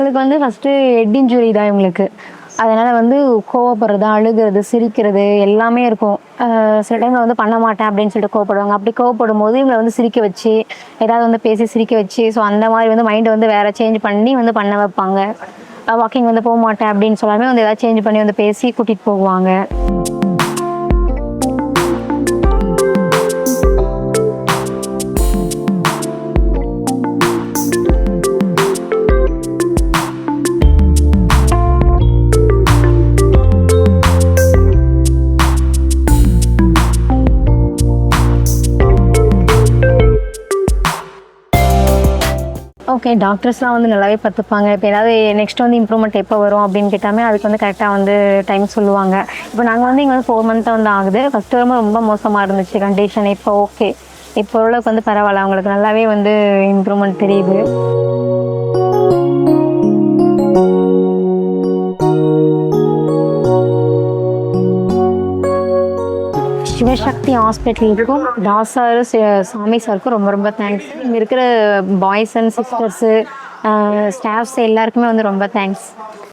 இவங்களுக்கு வந்து first head injury தான் இவங்களுக்கு அதனால் வந்து கோவப்படுறது அழுகிறது சிரிக்கிறது எல்லாமே இருக்கும். சில டைமில் வந்து பண்ண மாட்டேன் அப்படின்னு சொல்லிட்டு கோவப்படுவாங்க. அப்படி கோவப்படும் போது இவங்களை வந்து சிரிக்க வச்சு ஏதாவது வந்து பேசி சிரிக்க வச்சு ஸோ அந்த மாதிரி வந்து மைண்டை வந்து வேறு சேஞ்ச் பண்ணி வந்து பண்ண வைப்பாங்க. வாக்கிங் வந்து போக மாட்டேன் அப்படின்னு சொல்லாமே வந்து ஏதாவது சேஞ்ச் பண்ணி வந்து பேசி கூட்டிகிட்டு போவாங்க ஓகே டாக்டர்ஸ்லாம் வந்து நல்லாவே பார்த்துப்பாங்க. இப்போ ஏதாவது நெக்ஸ்ட் வந்து இம்ப்ரூவ்மெண்ட் எப்போ வரும் அப்படின்னு கேட்டாமே அதுக்கு வந்து கரெக்டாக வந்து டைம் சொல்லுவாங்க. இப்போ நாங்கள் வந்து இங்கே வந்து ஃபோர் மந்த்தாக வந்து ஆகுது. ஃபஸ்ட் வரும்போது ரொம்ப மோசமாக இருந்துச்சு. கண்டிஷன் இப்போ ஓகே இப்போ ஓரளவுக்கு வந்து பரவாயில்ல. அவங்களுக்கு நல்லாவே வந்து இம்ப்ரூவ்மெண்ட் தெரியுது. சிவசக்தி ஹாஸ்பிட்டலுக்கும் தாசாரு சாமி சாருக்கும் ரொம்ப ரொம்ப தேங்க்ஸ் இங்கே இருக்கிற பாய்ஸ் அண்ட் சிஸ்டர்ஸு ஸ்டாஃப்ஸ் எல்லாருக்குமே வந்து ரொம்ப தேங்க்ஸ்